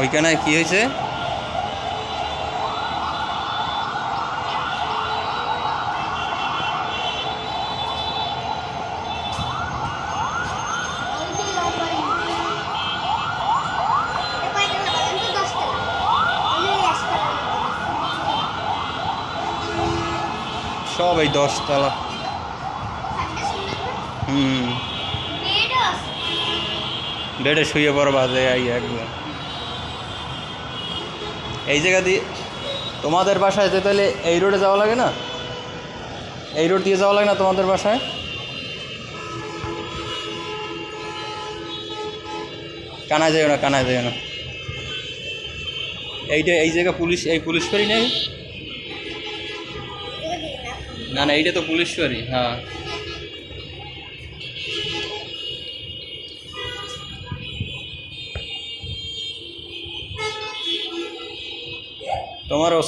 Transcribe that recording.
ওইখানে কি হয়েছে? সব এই দশতলা। হুম। বেডে শুয়ে পড়ো বাজে আই একদম এই জায়গা দিয়ে তোমাদের বাসায় যেতে হলে এই রোডে যাওয়া লাগে না? এই রোড দিয়ে যাওয়া লাগে না তোমাদের বাসায়? কানায় যাও না, কানায় যাও না। এইটা, এই জায়গা পুলিশ, এই পুলিশ করি নেই? না না, এইটা তো পুলিশ করি হ্যাঁ। તમારો